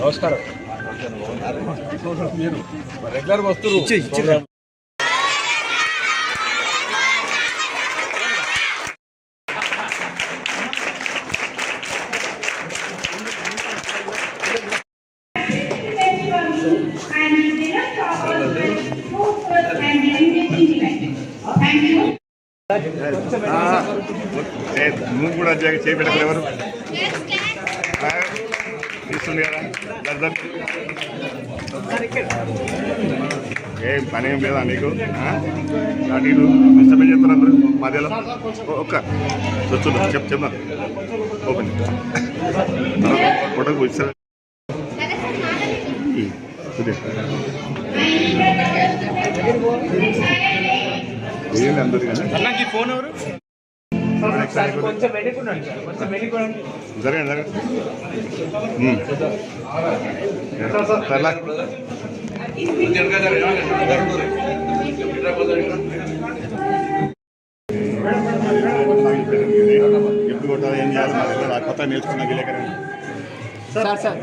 నమస్కారం. మీరు రెగ్యులర్ వస్తున్నారు నువ్వు కూడా చేయ చేపెట్టకు ఎవరు? తీస్తుంది కదా దర్శన్? ఏం పని ఏం లేదా నీకు? ఇటు డిస్టర్బ్ చేస్తున్నారు అందరూ? మధ్యలో? ఓ, ఒక్క. చూద్దాం చెప్ చెప్తాను ఓపెన్ ఫోటోకి వచ్చారు ఏంది అందరు కానీ. అన్నకి ఫోన్ ఎవరు? జరగండి ఎప్పుడు కొట్టాలి ఏం చేయాలి కొత్త నేర్చుకున్నా విలేకరణ సార్ సార్.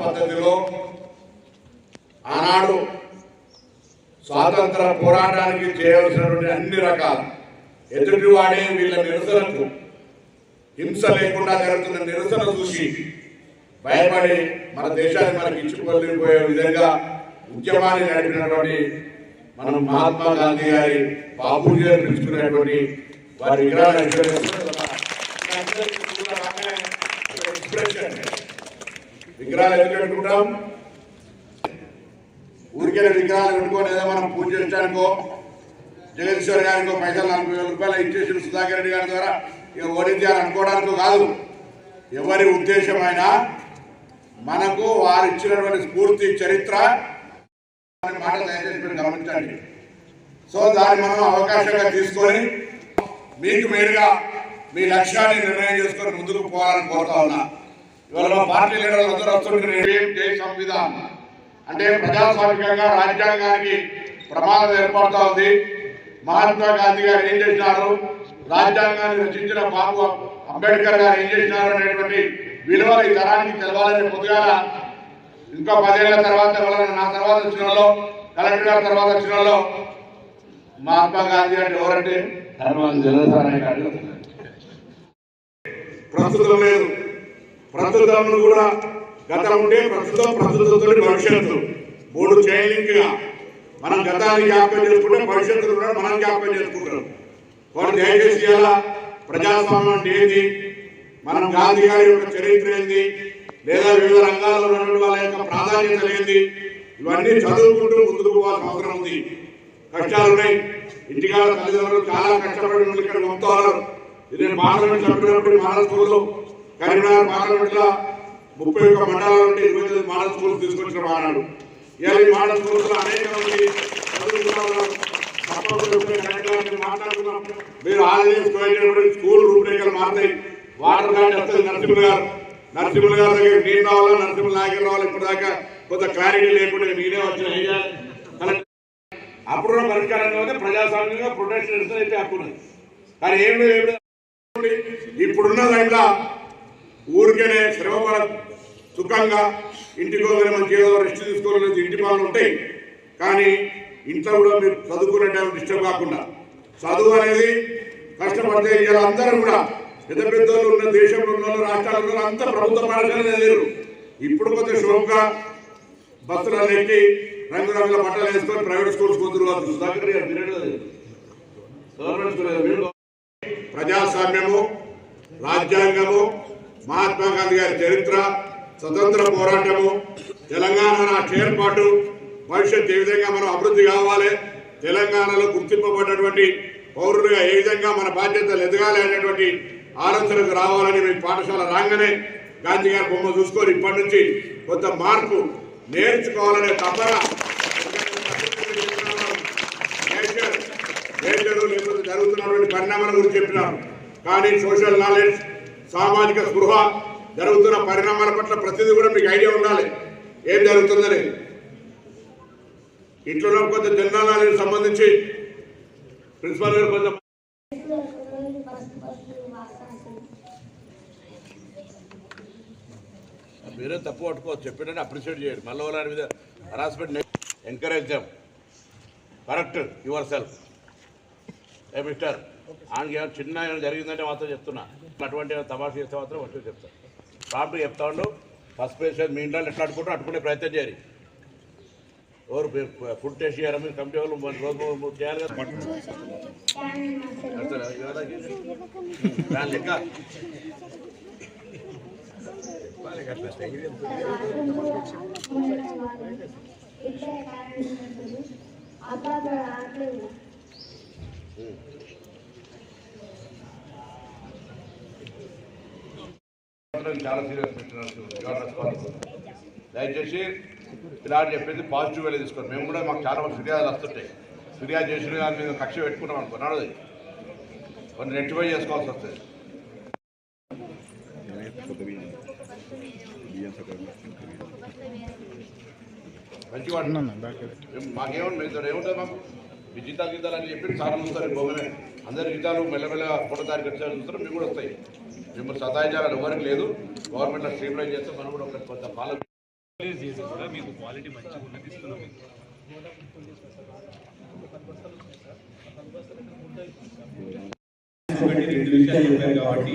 పద్ధతిలో ఆనాడు స్వాతంత్ర పోరాటానికి చేయవలసినటువంటి అన్ని రకాల ఎదుటివాడే వీళ్ళ నిరసనకు హింస లేకుండా జరుగుతున్న నిరసన చూసి భయపడి మన దేశాన్ని మనకి ఇచ్చుకోలేకపోయే విధంగా ఉద్యమాన్ని నడిపినటువంటి మనం మహాత్మా గాంధీ గారి బాబూజీ గారు పిలుచుకున్నటువంటి వారి విగ్రహాన్ని విగ్రహాలు ఎందుకు పెట్టుకుంటాం? ఊరికే విగ్రహాలు పెట్టుకొని ఏదో మనం పూజ చేయడానికో జగదీశ్వర్ గారికో పైసలు నలభై వేల రూపాయలు ఇచ్చేసిన సుధాకర్ రెడ్డి గారి ద్వారా ఇక ఓడించాలనుకోవడానికో కాదు. ఎవరి ఉద్దేశమైనా మనకు వారు ఇచ్చినటువంటి స్ఫూర్తి చరిత్ర మాట గమనించండి. సో దాన్ని మనం అవకాశంగా తీసుకొని మీకు మీరుగా మీ లక్ష్యాన్ని నిర్ణయం చేసుకొని ముందుకు పోవాలని కోరుతా ఉన్నా. ఇవాళ పార్టీ లీడర్లు అందరూ వస్తుంటే సంవిధానం? అంటే ప్రజాస్వామికంగా రాజ్యాంగానికి ప్రమాదం ఏర్పడుతూ ఉంది. మహాత్మా గాంధీ గారు ఏం చేసినారు? రాజ్యాంగాన్ని రచించిన బాబు అంబేద్కర్ గారు ఏం చేసినారు అనేటువంటి విలువ ఈ తరానికి తెలవాలని పొద్దుగాల ఇంకా పదేళ్ళ తర్వాత నా తర్వాత వచ్చిన వాళ్ళు కలెక్టర్ గారి తర్వాత వచ్చిన వాళ్ళు మహాత్మా గాంధీ అంటే ఎవరంటే ధర్మాన్ని జలసారనే ప్రస్తుతం లేదు. ప్రస్తుతం కూడా గతం ఉంటే ప్రస్తుతం ప్రస్తుతంతో భవిష్యత్తు. మూడు చైలింగ్ మనం గతాన్ని జ్ఞాపకం చేసుకుంటే భవిష్యత్తు కూడా మనం జ్ఞాపకం చేసుకుంటాం వాడు దయచేసి ఎలా ప్రజాస్వామ్యం అంటే ఏది మనం గాంధీ గారి యొక్క చరిత్ర ఏంది? లేదా వివిధ రంగాల్లో ఉన్నటువంటి వాళ్ళ యొక్క ప్రాధాన్యత ఏంది? ఇవన్నీ చదువుకుంటూ ముందుకు పోవాల్సిన అవసరం ఉంది. కష్టాలు ఉన్నాయి. ఇంటికాడ తల్లిదండ్రులు చాలా కష్టపడి ఇక్కడ పంపుతున్నారు ఇది నేను పార్లమెంట్ సభ్యులప్పుడు మన స్కూల్లో? కరీంనగర్ పార్లమెంట్లో ముప్పై ఒక్క మండలాల నుండి ఇరవై తొమ్మిది మోడల్ స్కూల్ తీసుకొచ్చిన మానాడు ఇలా ఈ మోడల్ స్కూల్స్లో అనేక మంది చదువుకున్న వాళ్ళు మీరు ఆల్రెడీ స్కూల్ రూపురేఖలు మారుతాయి. వాటర్ ప్లాంట్ వస్తుంది నరసింహులు గారు నరసింహులు గారు దగ్గర నేను రావాలా నరసింహులు నాయకులు రావాలి ఇప్పటిదాకా కొంత క్లారిటీ లేకుండా మీరే వచ్చిన అప్పుడు పరిష్కారం కాదు ప్రజాస్వామ్యంగా ప్రొటెక్షన్ ఇస్తే అయితే అప్పుడు. కానీ ఏం లేదు ఇప్పుడున్న దాంట్లో ఊరికేనే శ్రమపడ సుఖంగా ఇంటికి పోగానే మనకి ఏదో రెస్ట్ తీసుకోవాలనేది ఇంటి పనులు ఉంటాయి. కానీ ఇంట్లో కూడా మీరు చదువుకునే టైం డిస్టర్బ్ కాకుండా చదువు అనేది కష్టపడితే ఇలా అందరూ కూడా పెద్ద పెద్దలు ఉన్న దేశంలో ఉన్న వాళ్ళు, రాష్ట్రాల్లో అంతా ప్రభుత్వ పాఠశాలనే లేరు. ఇప్పుడు కొంచెం షోక్గా బస్సులు ఎక్కి రంగురంగుల బట్టలు వేసుకొని ప్రైవేట్ స్కూల్స్ కొందరు సుధాకర్ ప్రజాస్వామ్యము రాజ్యాంగము మహాత్మా గాంధీ గారి చరిత్ర స్వతంత్ర పోరాటము తెలంగాణ రాష్ట్ర ఏర్పాటు భవిష్యత్ ఏ విధంగా మనం అభివృద్ధి కావాలి తెలంగాణలో గుర్తింపబడినటువంటి పౌరులుగా ఏ విధంగా మన బాధ్యతలు ఎదగాలి అనేటువంటి ఆలోచనకు రావాలని మీ పాఠశాల రాగానే గాంధీ గారి బొమ్మ చూసుకొని ఇప్పటి నుంచి కొంత మార్పు నేర్చుకోవాలనే తపన నేచర్ లేకపోతే జరుగుతున్నటువంటి పరిణామాల గురించి చెప్పినారు. కానీ సోషల్ నాలెడ్జ్ సామాజిక స్పృహ జరుగుతున్న పరిణామాల పట్ల ప్రతిదీ కూడా మీకు ఐడియా ఉండాలి. ఏం జరుగుతుందని. ఇంట్లో కొంత జనరల్ నాలెడ్జ్ సంబంధించి ప్రిన్సిపాల్ గారు కొంత మీరే తప్పు పట్టుకోవచ్చు. చెప్పినట్టు అప్రిషియేట్ చేయండి మళ్ళీ వాళ్ళ మీద హరాస్మెంట్ ఎంకరేజ్ చేయం కరెక్ట్ యువర్ సెల్ఫ్ ఏ మిస్టర్ ఆయనకి ఏమైనా చిన్న ఏమైనా జరిగిందంటే మాత్రం చెప్తున్నా. అటువంటి ఏమైనా తమాషా చేస్తే మాత్రం వచ్చి చెప్తాను ప్రాంప్ట్ చెప్తా ఉండు. ఫస్ట్ ప్లేస్ మీ ఇంట్లో ఎట్లా అట్టుకుంటారో అట్టుకునే ప్రయత్నం చేయాలి ఎవరు ఫుడ్ టేస్ట్ చేయాలి? మీరు కమిటీ వాళ్ళు రోజు చేయాలి కదా? లెక్క? చాలా సీరియస్ దయచేసి ఇలాంటి చెప్పేసి పాజిటివ్ వేలే తీసుకోండి. మేము కూడా మాకు చాలా మంది ఫిర్యాదులు వస్తుంటాయి. ఫిర్యాదు చేసిన కానీ మేము కక్ష పెట్టుకున్నాం అనుకో నడవదు కొన్ని రెక్టిఫై చేసుకోవాల్సి వస్తుంది. మంచిగా మాకేమన్నా మీరు ఏముంటుంది మాకు? మీ జీతాలు గీతాలు అని చెప్పి సార్ చూస్తారు భోగమే అందరి జీతాలు మెల్లమెల్ల ఒకటో తారీఖు వచ్చారు చూస్తారు మీకు కూడా వస్తాయి. మిమ్మల్ని సతాయించాలని ఎవరికి లేదు. గవర్నమెంట్ స్ట్రీమ్ లైన్ చేస్తే మనం కూడా ఒక కొంత ఫాలో ఒకటి రెండు విషయాలు చెప్పారు కాబట్టి